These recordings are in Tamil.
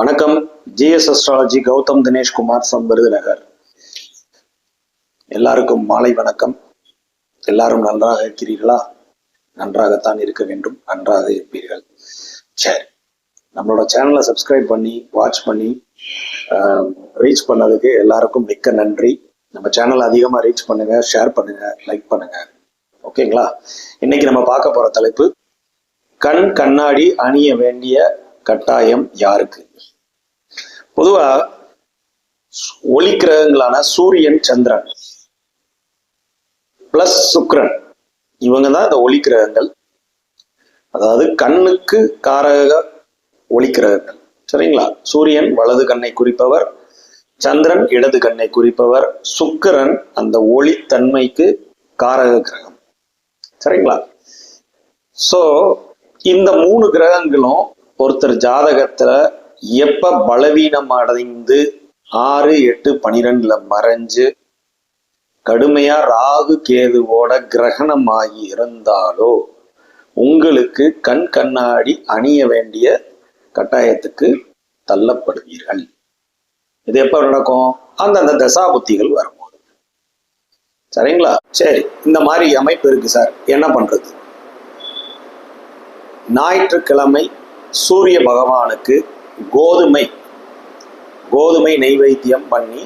வணக்கம். ஜிஎஸ் அஸ்ட்ராலஜி கௌதம் தினேஷ்குமார் சம் விருதுநகர் எல்லாருக்கும் மாலை வணக்கம். எல்லாரும் நன்றாக இருக்கிறீர்களா? நன்றாகத்தான் இருக்க வேண்டும். நன்றாக இருப்பீர்கள். சரி. நம்மளோட சேனலை சப்ஸ்கிரைப் பண்ணி வாட்ச் பண்ணி ரீச் பண்ணதுக்கு எல்லாருக்கும் மிக்க நன்றி. நம்ம சேனல் அதிகமாக ரீச் பண்ணுங்க ஷேர் பண்ணுங்க லைக் பண்ணுங்க. ஓகேங்களா இன்னைக்கு நம்ம பார்க்க போற தலைப்பு கண் கண்ணாடி அணிய வேண்டிய கட்டாயம் யாருக்கு? பொதுவா ஒளி கிரகங்களான சூரியன் சந்திரன் பிளஸ் சுக்கிரன் இவங்க தான் இந்த ஒளி கிரகங்கள். அதாவது கண்ணுக்கு காரக ஒளி கிரகங்கள். சரிங்களா? சூரியன் வலது கண்ணை குறிப்பவர் சந்திரன் இடது கண்ணை குறிப்பவர் சுக்கிரன் அந்த ஒளித்தன்மைக்கு காரக கிரகம். சரிங்களா? சோ இந்த மூணு கிரகங்களும் ஒருத்தர் ஜாதகத்துல எப்ப பலவீனம் அடைந்து ஆறு எட்டு பனிரெண்டுல மறைஞ்சு கடுமையா ராகு கேதுவோட கிரகணமாகி இருந்தாலோ உங்களுக்கு கண் கண்ணாடி அணிய வேண்டிய கட்டாயத்துக்கு தள்ளப்படுவீர்கள். இது எப்ப நடக்கும்? அந்தந்த தசா புத்திகள் வரும்போது. சரிங்களா? சரி இந்த மாதிரி அமைப்பு இருக்கு சார். என்ன பண்றது? ஞாயிற்றுக்கிழமை சூரிய பகவானுக்கு கோதுமை கோதுமை நெய்வைத்தியம் பண்ணி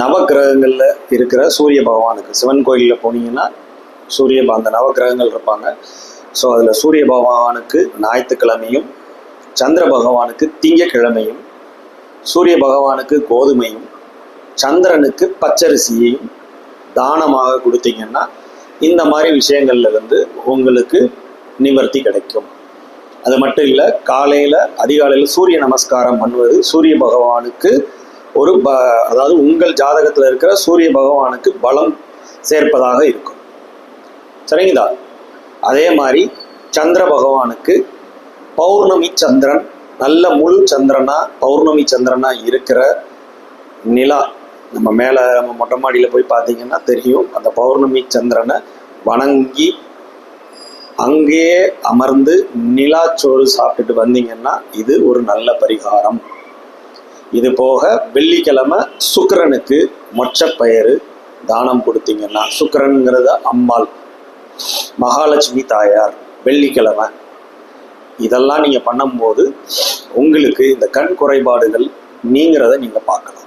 நவக்கிரகங்களில் இருக்கிற சூரிய பகவானுக்கு. சிவன் கோயிலில் போனீங்கன்னா சூரிய அந்த நவக்கிரகங்கள் இருப்பாங்க. ஸோ அதில் சூரிய பகவானுக்கு ஞாயிற்றுக்கிழமையும் சந்திர பகவானுக்கு திங்கக்கிழமையும் சூரிய பகவானுக்கு கோதுமையும் சந்திரனுக்கு பச்சரிசியையும் தானமாக கொடுத்தீங்கன்னா இந்த மாதிரி விஷயங்கள்ல இருந்து உங்களுக்கு நிவர்த்தி கிடைக்கும். அது மட்டும் இல்லை காலையில் அதிகாலையில் சூரிய நமஸ்காரம் பண்ணுவது சூரிய பகவானுக்கு ஒரு ப அதாவது உங்கள் ஜாதகத்தில் இருக்கிற சூரிய பகவானுக்கு பலம் சேர்ப்பதாக இருக்கும். சரிங்களா? அதே மாதிரி சந்திர பகவானுக்கு பௌர்ணமி சந்திரன் நல்ல முழு சந்திரனா பௌர்ணமி சந்திரனா இருக்கிற நிலா. நம்ம மேலே நம்ம மொட்டை மாடியில் போய் பார்த்தீங்கன்னா தெரியும் அந்த பௌர்ணமி சந்திரனை வணங்கி அங்கேயே அமர்ந்து நிலாச்சோறு சாப்பிட்டுட்டு வந்தீங்கன்னா இது ஒரு நல்ல பரிகாரம். இது போக வெள்ளிக்கிழமை சுக்கிரனுக்கு மொச்சப்பயிறு தானம் கொடுத்தீங்கன்னா சுக்கிரனுங்கிறத அம்மாள் மகாலட்சுமி தாயார் வெள்ளிக்கிழமை. இதெல்லாம் நீங்கள் பண்ணும்போது உங்களுக்கு இந்த கண் குறைபாடுகள் நீங்கிறத நீங்கள் பார்க்கலாம்